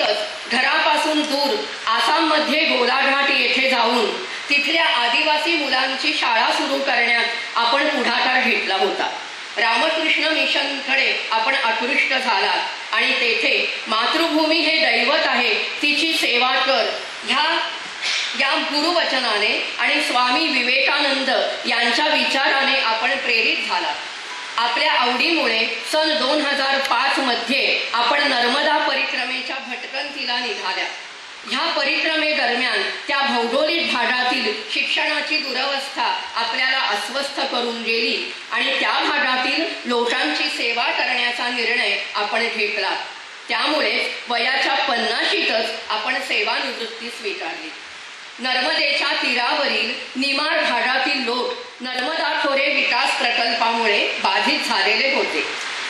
निश्चितच घरापासून दूर आसाममध्ये गोलाघाट येथे जाऊन तिथल्या आदिवासी मुलांची शाळा सुरू करण्यात आपण पुढाकार घेतला होता. रामकृष्ण मिशनकडे आपण आकृष्ट झाला आणि तेथे मातृभूमी हे दैवत आहे तिची सेवा कर. ह्या या गुरुवचनाने आणि स्वामी विवेकानंद यांच्या विचाराने आपण प्रेरित झाला आपल्या आवडीमुळे सन दोन हजार पाच मध्ये आपण नर्मदा निघाल्या. ह्या परिक्रमेदरम्यान त्या भौगोलिक भागातील शिक्षणाची दुरवस्था आपल्याला अस्वस्थ करून गेली आणि त्या भागातील लोकांची सेवा करण्याचा निर्णय आपण घेतला. त्यामुळे वयाच्या पन्नाशीतच आपण सेवानिवृत्ती स्वीकारली. नर्मदेच्या तीरावरील निमार भागातील लोक नर्मदा खोरे विकास प्रकल्पामुळे बाधित झालेले होते.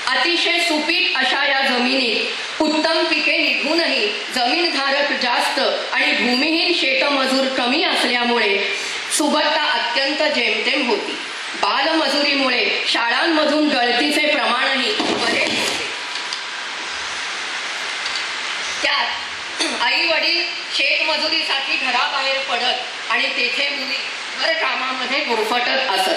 अतिशय सुपीक अशा या जमिनीत उत्तम पिके निघूनही जमीनधारक जास्त आणि भूमिहीन शेतमजूर कमी असल्यामुळे सुबत्ता अत्यंत जेमतेम होती. बालमजुरीमुळे शाळांमधून गळतीचे प्रमाणही बरेच होते त्यात आई वडील शेतमजुरीसाठी घराबाहेर पडत आणि तेथे मुली घर कामामध्ये गुरफटत असत.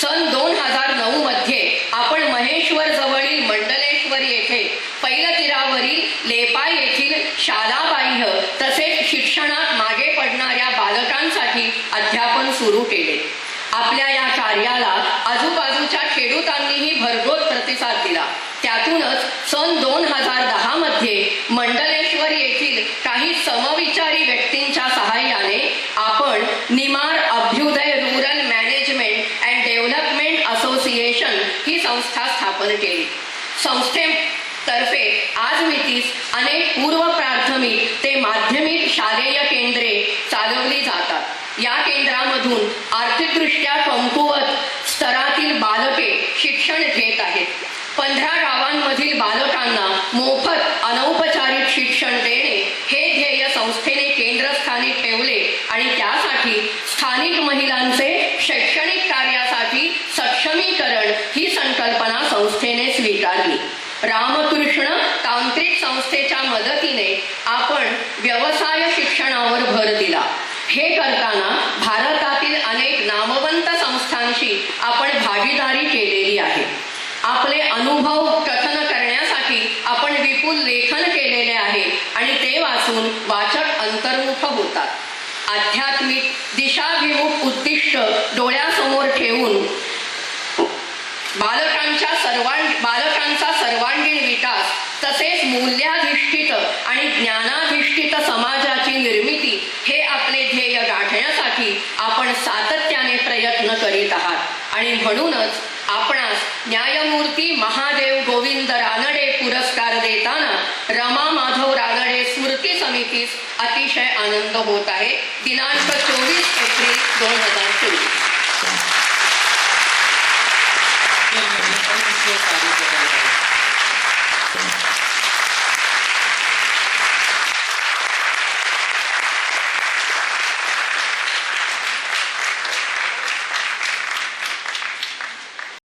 सन दोन हजार नऊ मध्ये आपण महेश्वर जवळील मंडलेश्वर येथे पैलतीरावरील लेपा येथील शालाबाह्य तसेच शिक्षणात मागे पडणाऱ्या बालकांसाठी अध्यापन सुरू केले. आपल्या या कार्याला आजूबाजूच्या खेडूतांनीही भरघोस प्रतिसाद दिला. त्यातूनच सन दोन हजार दहा मध्ये मंडलेश्वर येथील काही समविचारी व्यक्तींच्या सहाय्याने आपण निमार संस्था स्थापन केली संस्थेतर्फे आज मितीस अनेक पूर्व प्राथमिक ते माध्यमिक शालेय केंद्रे चालवली जातात. या केंद्रामधून आर्थिकदृष्ट्या कमकुवत स्तरातील बालके शिक्षण घेत आहेत. पंधरा गावांमधील बालकांना मोफत अनौपचारिक शिक्षण देणे हे ध्येय संस्थेने केंद्रस्थानी ठेवले आणि त्यासाठी स्थानिक महिलांचे शैक्षणिक संस्थेने स्वीकारली. रामकृष्ण तांत्रिक संस्थेच्या मदतीने आपण व्यवसाय शिक्षणावर भर दिला. हे करताना भारतातील अनेक नामवंत संस्थांशी आपण भागीदारी केलेली आहे. आपले अनुभव कथन करण्यासाठी आपण विपुल लेखन केलेले आहे आणि ते वाचून वाचक अंतर्मुख होतात. आध्यात्मिक दिशाभिमुख उद्दिष्ट डोळ्यासमोर ठेवून बालक बालकांच्या सर्वांग बालकांचा सर्वांगीण विकास तसेच मूल्याधिष्ठित आणि ज्ञानाधिष्ठित समाजाची निर्मिती हे आपले ध्येय गाठण्यासाठी आपण सातत्याने प्रयत्न करीत आहात. आणि म्हणूनच आपणास न्यायमूर्ती महादेव गोविंद रानडे पुरस्कार देताना रमा माधव रानडे स्मृती समितीस अतिशय आनंद होत आहे. दिनांक चोवीस एप्रिल दोन हजार चोवीस. Thank you.